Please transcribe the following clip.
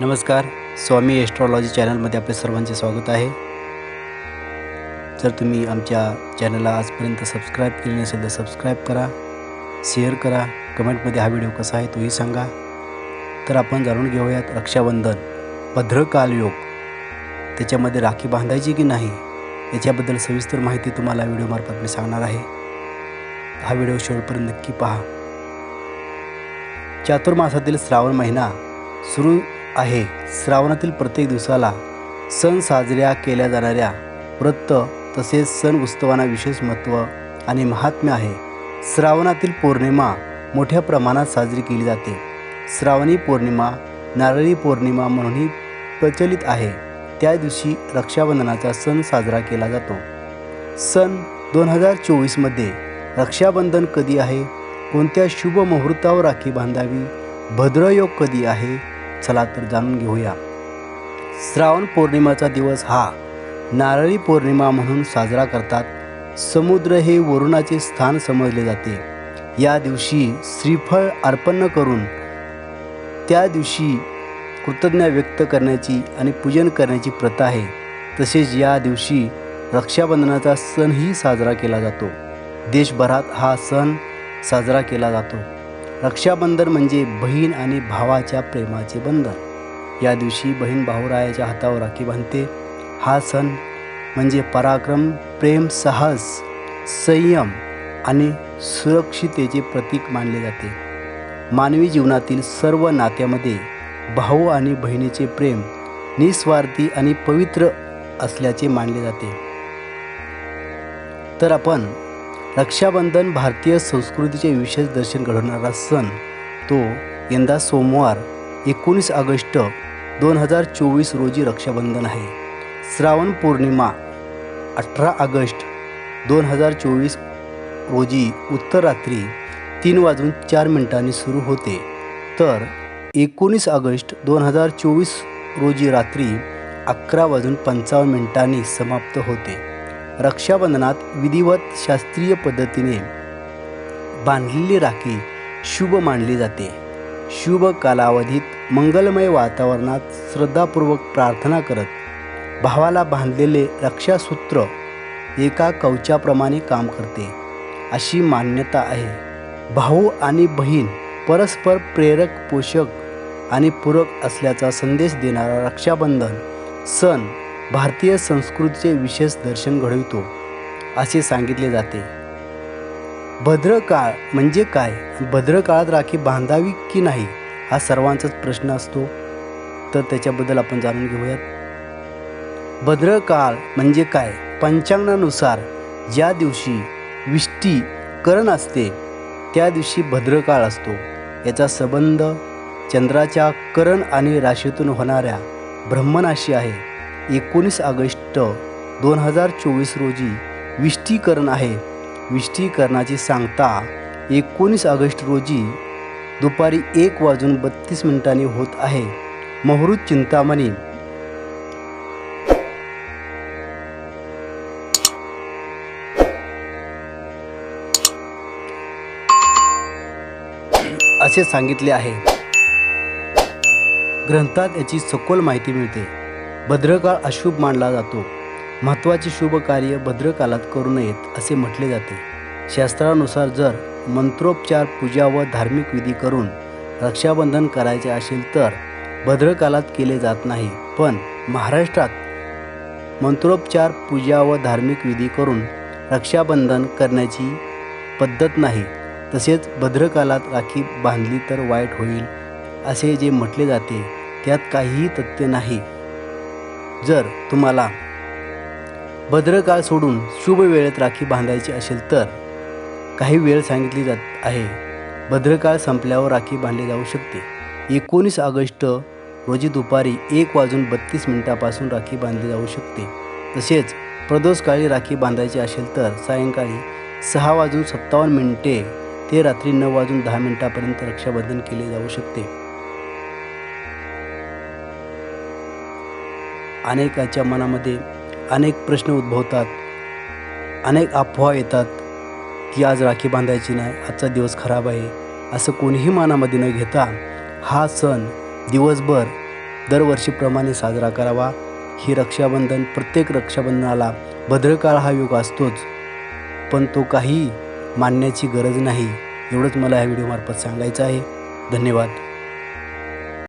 नमस्कार स्वामी एस्ट्रॉलॉजी चॅनलमध्ये आपले सर्वांचे स्वागत आहे. जर तुम्ही आमच्या चॅनलला आजपर्यंत सबस्क्राईब केले नसेल तर सबस्क्राईब करा शेअर करा कमेंटमध्ये हा व्हिडिओ कसा आहे तोही सांगा. तर आपण जाणून घेऊयात रक्षाबंधन भद्रकाल योग. त्याच्यामध्ये राखी बांधायची की नाही याच्याबद्दल सविस्तर माहिती तुम्हाला व्हिडिओमार्फत मी सांगणार आहे. हा व्हिडिओ शेवटपर्यंत नक्की पहा. चातुर्मासातील श्रावण महिना सुरू आहे. श्रावणातील प्रत्येक दिवसाला सण साजऱ्या केल्या जाणाऱ्या व्रत तसेच सण उत्सवांना विशेष महत्त्व आणि महात्म्य आहे. श्रावणातील पौर्णिमा मोठ्या प्रमाणात साजरी केली जाते. श्रावणी पौर्णिमा नारळी पौर्णिमा म्हणूनही प्रचलित आहे. त्या दिवशी रक्षाबंधनाचा सण साजरा केला जातो. सन दोन हजार चोवीसमध्ये रक्षाबंधन कधी आहे? कोणत्या शुभ मुहूर्तावर राखी बांधावी? भद्रयोग कधी आहे? चला तर जाणून घेऊया. श्रावण पौर्णिमाचा दिवस हा नारळी पौर्णिमा म्हणून साजरा करतात. समुद्र हे वरुणाचे स्थान समजले जाते. या दिवशी श्रीफळ अर्पण करून त्या दिवशी कृतज्ञता व्यक्त करण्याची आणि पूजन करण्याची प्रथा आहे. तसेच या दिवशी रक्षाबंधनाचा सणही साजरा केला जातो. देशभरात हा सण साजरा केला जातो. रक्षाबंधन म्हणजे बहीण आणि भावाच्या प्रेमाचे बंधन. या दिवशी बहीण भाऊरायाच्या हातावर राखी बांधते. हा सण म्हणजे पराक्रम प्रेम साहस संयम आणि सुरक्षितेचे प्रतीक मानले जाते. मानवी जीवनातील सर्व नात्यामध्ये भाऊ आणि बहिणीचे प्रेम निस्वार्थी आणि पवित्र असल्याचे मानले जाते. तर आपण रक्षाबंधन भारतीय संस्कृतीचे विशेष दर्शन घडवणारा सण तो यंदा सोमवार एकोणीस ऑगस्ट दोन हजार चोवीस रोजी रक्षाबंधन आहे. श्रावण पौर्णिमा अठरा ऑगस्ट दोन हजार चोवीस रोजी उत्तर रात्री तीन वाजून चार मिनिटांनी सुरू होते. तर एकोणीस ऑगस्ट दोन हजार चोवीस रोजी रात्री अकरा वाजून पंचावन्न मिनिटांनी समाप्त होते. रक्षाबंधनात विधिवत शास्त्रीय पद्धतीने बांधलेली राखी शुभ मानली जाते. शुभ कालावधीत मंगलमय वातावरणात श्रद्धापूर्वक प्रार्थना करत भावाला बांधलेले रक्षासूत्र एका कवचाप्रमाणे काम करते. अशी मान्यता आहे. भाऊ आणि बहीण परस्पर प्रेरक पोषक आणि पूरक असल्याचा संदेश देणारा रक्षाबंधन सण भारतीय संस्कृतीचे विशेष दर्शन घडवितो असे सांगितले जाते. भद्रकाळ म्हणजे काय? भद्रकाळात राखी बांधावी की नाही? हा सर्वांचाच प्रश्न असतो. तर त्याच्याबद्दल आपण जाणून घेऊयात. भद्रकाळ म्हणजे काय? पंचांगानुसार ज्या दिवशी विष्टी करण असते त्या दिवशी भद्रकाळ असतो. याचा संबंध चंद्राच्या करण आणि राशीतून होणाऱ्या ब्रह्मनाशी आहे. एकोणीस ऑगस्ट दोन हजार चोवीस रोजी विष्टीकरण आहे. विष्टीकरणाची सांगता एकोणीस ऑगस्ट रोजी दुपारी एक वाजून बत्तीस मिनिटांनी होत आहे. मुहूर्त चिंतामणी. असे सांगितले आहे. ग्रंथात याची सखोल माहिती मिळते. भद्रकाळ अशुभ मानला जातो. महत्त्वाचे शुभ कार्य भद्रकालात करू नयेत असे म्हटले जाते. शास्त्रानुसार जर मंत्रोपचार पूजा व धार्मिक विधी करून रक्षाबंधन करायचे असेल तर भद्रकालात केले जात नाही. पण महाराष्ट्रात मंत्रोपचार पूजा व धार्मिक विधी करून रक्षाबंधन करण्याची पद्धत नाही. तसेच भद्रकालात राखी बांधली तर वाईट होईल असे जे म्हटले जाते त्यात काहीही तथ्य नाही. जर तुम्हाला भद्रकाळ सोडून शुभ वेळेत राखी बांधायची असेल तर काही वेळ सांगितली जात आहे. भद्रकाळ संपल्यावर राखी बांधली जाऊ शकते. एकोणीस ऑगस्ट रोजी दुपारी एक वाजून बत्तीस मिनिटापासून राखी बांधली जाऊ शकते. तसेच प्रदोषकाळी राखी बांधायची असेल तर सायंकाळी सहा वाजून सत्तावन्न मिनिटे ते रात्री नऊ वाजून दहा मिनिटापर्यंत रक्षाबंधन केले जाऊ शकते. अनेकाच्या मनामध्ये अनेक प्रश्न उद्भवतात. अनेक अफवा येतात की आज राखी बांधायची नाही आजचा दिवस खराब आहे असं कोणीही मनामध्ये न घेता हा सण दिवसभर दरवर्षीप्रमाणे साजरा करावा. ही रक्षाबंधन प्रत्येक रक्षाबंधनाला भद्रकाळ हा योग असतोच. पण तो काही मानण्याची गरज नाही एवढंच मला ह्या व्हिडिओमार्फत सांगायचं आहे. धन्यवाद.